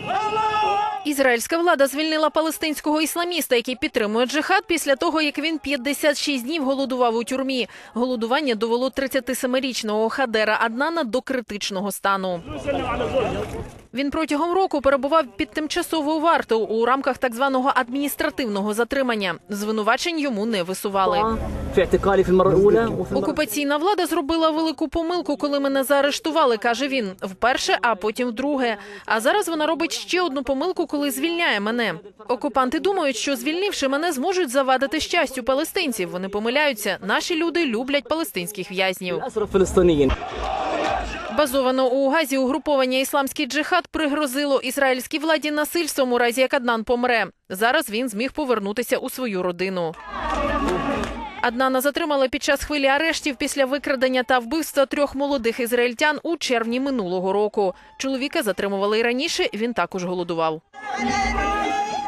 Alô! Ізраїльська влада звільнила палестинського ісламіста, який підтримує джихад, після того як він 56 днів голодував у тюрмі. Голодування довело 37-річного Хадера Аднана до критичного стану. Він протягом року перебував під тимчасовою вартою у рамках так званого адміністративного затримання. Звинувачень йому не висували. Окупаційна влада зробила велику помилку, коли мене заарештували, каже він вперше, а потім вдруге. А зараз вона робить ще одну помилку коли звільняє мене. Окупанти думають, що звільнивши мене, зможуть завадити щастю палестинців. Вони помиляються. Наші люди люблять палестинських в'язнів. Базовано у газі угруповання ісламський джихад пригрозило ізраїльській владі насильством у разі як Аднан помре. Зараз він зміг повернутися у свою родину. Аднана затримали під час хвилі арештів після викрадення та вбивства трьох молодих ізраїльтян у червні минулого року. Чоловіка затримували і раніше. Він також голодував. Thank you.